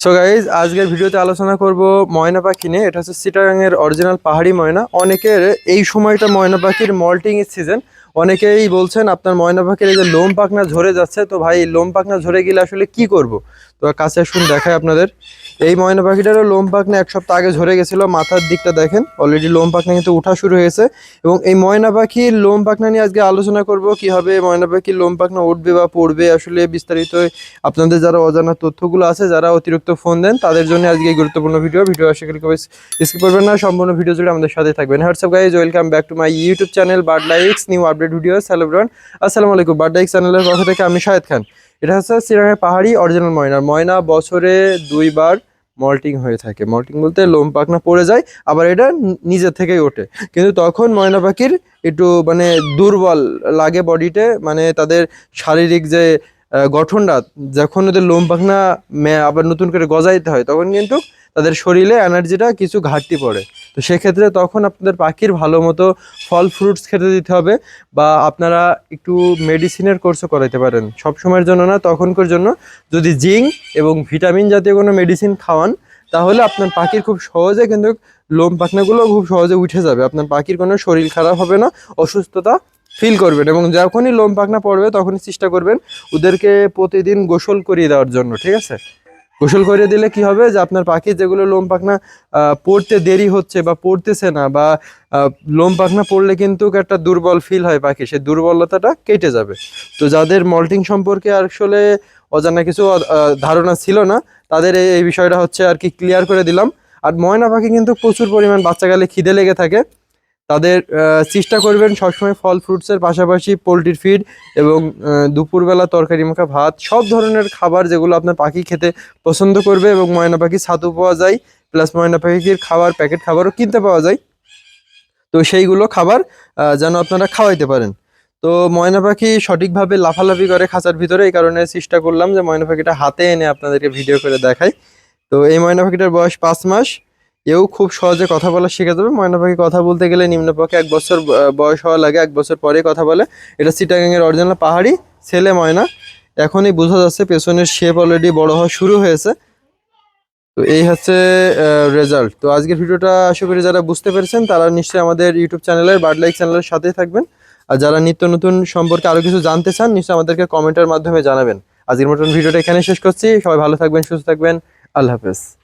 So guys আজকের ভিডিওতে আলোচনা করব ময়না পাখি নিয়ে। এটা হচ্ছে সিটাগাংয়ের অরিজিনাল পাহাড়ি ময়না। অনেকের এই সময়টা ময়না পাখির মল্টিং এর সিজন অনেকেই বলছেন, আপনার ময়না পাখির এই যে লোম পাখনা ঝরে যাচ্ছে। তো ভাই লোম পাখনা ঝরে গেলে আসলে কি করব? তো কাছে আসুন দেখায় আপনাদের। এই ময়না পাখিটারও লোম পাখনা এক সপ্তাহ আগে ঝরে গেছিল, মাথার দিকটা দেখেন অলরেডি লোম পাখনা কিন্তু উঠা শুরু হয়েছে। এবং এই ময়না পাখির লোম পাখনা নিয়ে আজকে আলোচনা করব, কীভাবে ময়না পাখির লোম পাখনা উঠবে বা পড়বে, আসলে বিস্তারিত আপনাদের যারা অজানা তথ্যগুলো আছে, যারা অতিরিক্ত ফোন দেন, তাদের জন্য আজকে গুরুত্বপূর্ণ ভিডিও ভিডিও আশা করি কবে স্কিপ করবেন না, সম্পূর্ণ ভিডিও জুড়ে আমাদের সাথে থাকবেন। What's up guys welcome back to my YouTube channel bird likes new update video hello bran আসসালামু আলাইকুম বার্ড লাইক্স চ্যানেলের পক্ষ থেকে আমি শাহেদ খান। এটা হচ্ছে শ্রীরঙের পাহাড়ি অরিজিনাল ময়না। ময়না বছরে দুইবার মল্টিং হয়ে থাকে। মল্টিং বলতে লোম পাখনা পড়ে যায়, আবার এটা নিজে থেকেই ওঠে। কিন্তু তখন ময়না পাখির একটু মানে দুর্বল লাগে বডিতে মানে তাদের শারীরিক যে গঠনটা, যখন ওদের লোম পাখনা আবার নতুন করে গজাইতে হয়, তখন কিন্তু তাদের শরীরে এনার্জিটা কিছু ঘাটতি পড়ে। তো সেক্ষেত্রে তখন আপনাদের পাখির ভালো মতো ফল ফ্রুটস খেতে দিতে হবে বা আপনারা একটু মেডিসিনের কোর্সও করাইতে পারেন। সব সময়ের জন্য না, তখনকার জন্য যদি জিঙ্ক এবং ভিটামিন জাতীয় কোনো মেডিসিন খাওয়ান, তাহলে আপনার পাখির খুব সহজে কিন্তু লোম পাখনাগুলো খুব সহজে উঠে যাবে। আপনার পাখির কোনো শরীর খারাপ হবে না, অসুস্থতা ফিল করবেন এবং যখনই লোম পাখনা পড়বে, তখনই চেষ্টা করবেন ওদেরকে প্রতিদিন গোসল করিয়ে দেওয়ার জন্য, ঠিক আছে? গোসল করিয়ে দিলে কি হবে? যে আপনার পাখি যেগুলো লোম পাখনা পড়তে দেরি হচ্ছে বা পড়তেছে না বা লোম পাখনা পড়লে কিন্তু একটা দুর্বল ফিল হয় পাখি, সেই দুর্বলতাটা কেটে যাবে। তো যাদের মল্টিং সম্পর্কে আসলে অজানা কিছু ধারণা ছিল না, তাদের এই বিষয়টা হচ্ছে আর কি ক্লিয়ার করে দিলাম। আর ময়না পাখি কিন্তু প্রচুর পরিমাণ বাচ্চাকালে খিদে লেগে থাকে। তাদের চেষ্টা করবেন সবসময় ফল ফ্রুটসের পাশাপাশি পোলট্রির ফিড এবং দুপুরবেলা তরকারি, মাখা, ভাত, সব ধরনের খাবার যেগুলো আপনার পাখি খেতে পছন্দ করবে এবং ময়না পাখি ছাতু পাওয়া যায় প্লাস ময়না পাখির খাবার প্যাকেট খাবারও কিনতে পাওয়া যায়। তো সেইগুলো খাবার যেন আপনারা খাওয়াইতে পারেন। তো ময়না পাখি সঠিকভাবে লাফালাফি করে খাঁচার ভিতরে, এই কারণে চেষ্টা করলাম যে ময়না পাখিটা হাতে এনে আপনাদেরকে ভিডিও করে দেখাই। তো এই ময়না পাখিটার বয়স পাঁচ মাস। এও খুব সহজে কথা বলা শিখে যাবে। ময়না পাখি কথা বলতে গেলে নিম্নপক্ষে এক বছর বয়স হওয়া লাগে, এক বছর পরে কথা বলে। এটা সিটাগাংয়ের অরিজিনাল পাহাড়ি ছেলে ময়না। এখনই বোঝা যাচ্ছে পেছনের শেপ অলরেডি বড় হওয়া শুরু হয়েছে। তো এই হচ্ছে রেজাল্ট তো আজকের ভিডিওটা আশা করি যারা বুঝতে পেরেছেন, তারা নিশ্চয়ই আমাদের ইউটিউব চ্যানেলের বার্ড লাইক চ্যানেলের সাথেই থাকবেন। আর যারা নিত্য নতুন সম্পর্কে আরও কিছু জানতে চান, নিশ্চয়ই আমাদেরকে কমেন্টের মাধ্যমে জানাবেন। আজকের মতন ভিডিওটা এখানে শেষ করছি। সবাই ভালো থাকবেন, সুস্থ থাকবেন। আল্লাহ হাফেজ।